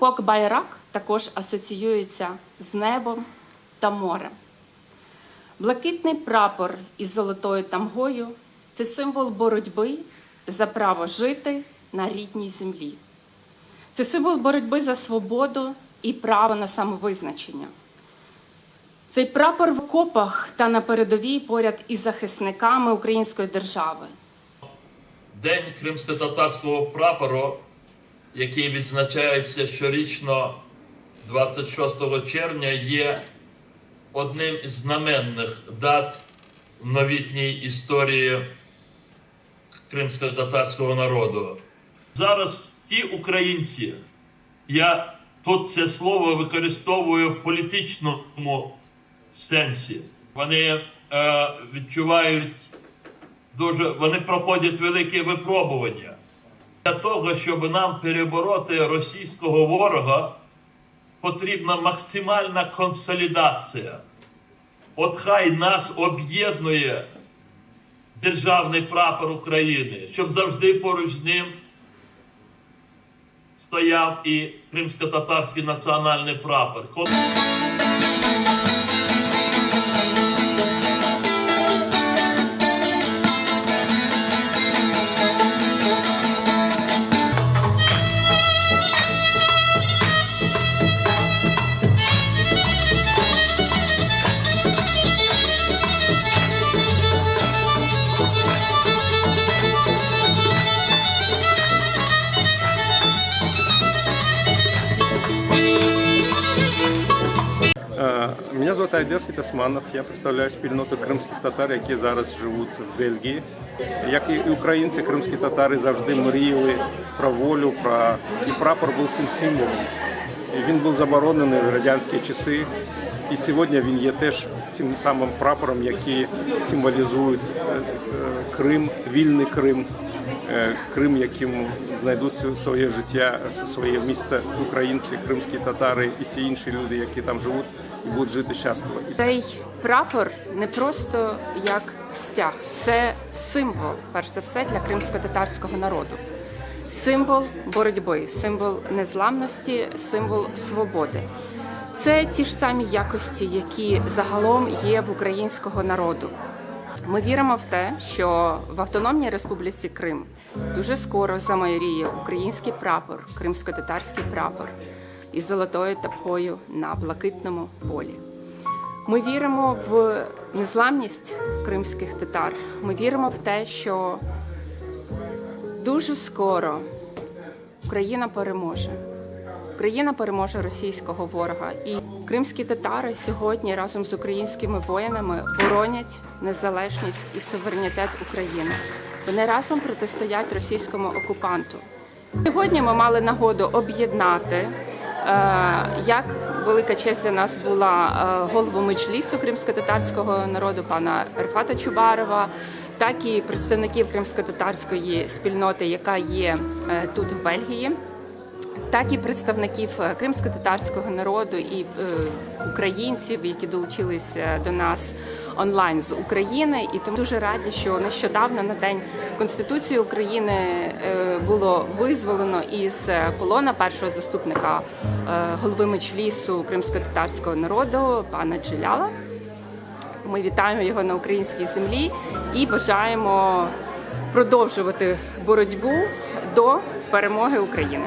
Ок Байрак також асоціюється з небом та морем. Блакитний прапор із золотою тамгою це символ боротьби за право жити на рідній землі. Це символ боротьби за свободу і право на самовизначення. Цей прапор в окопах та на передовій поряд із захисниками української держави. День кримсько-татарського прапору, який відзначається щорічно 26 червня, є одним із знаменних дат в новітній історії кримсько-татарського народу. Зараз ті українці, я тут це слово використовую в політичному сенсі. Вони е, відчувають дуже вони проходять велике випробування. Для того, щоб нам перебороти російського ворога, потрібна максимальна консолідація. От хай нас об'єднує державний прапор України, щоб завжди поруч з ним стояв і кримсько-татарський національний прапор. Мене звати Айдер Сіпесманов. Я представляю спільноту кримських татар, які зараз живуть в Бельгії. Як і українці, кримські татари завжди мріяли про волю, про і прапор був цим символом. Він був заборонений в радянські часи. І сьогодні він є теж цим самим прапором, який символізує е, е, Крим, вільний Крим, Крим, яким знайдуть своє життя, своє місце українці, кримські татари і всі інші люди, які там живуть і будуть жити щасливо. Цей прапор не просто як стяг, це символ, перш за все, для кримсько-татарського народу. Символ боротьби, символ незламності, символ свободи. Це ті ж самі якості, які загалом є в українського народу. Ми віримо в те, що в Автономній Республіці Крим дуже скоро замайоріє український прапор, кримсько-татарський прапор із золотою тапкою на блакитному полі. Ми віримо в незламність кримських татар. Ми віримо в те, що дуже скоро Україна переможе. Україна переможе російського ворога, і кримські татари сьогодні разом з українськими воїнами боронять незалежність і суверенітет України. Вони разом протистоять російському окупанту. Сьогодні ми мали нагоду об'єднати. е, Як велика честь для нас була е, голову меджлісу кримсько-татарського народу пана Рефата Чубарова, так і представників кримсько-татарської спільноти, яка є е, тут в Бельгії так і представників е, кримсько-татарського народу і е, українців, які долучилися до нас онлайн з України. І тому дуже раді, що нещодавно на день Конституції України е, було визволено із полона першого заступника голови меджлісу кримсько-татарського народу пана Джиляла. Ми вітаємо його на українській землі і бажаємо продовжувати боротьбу до перемоги України.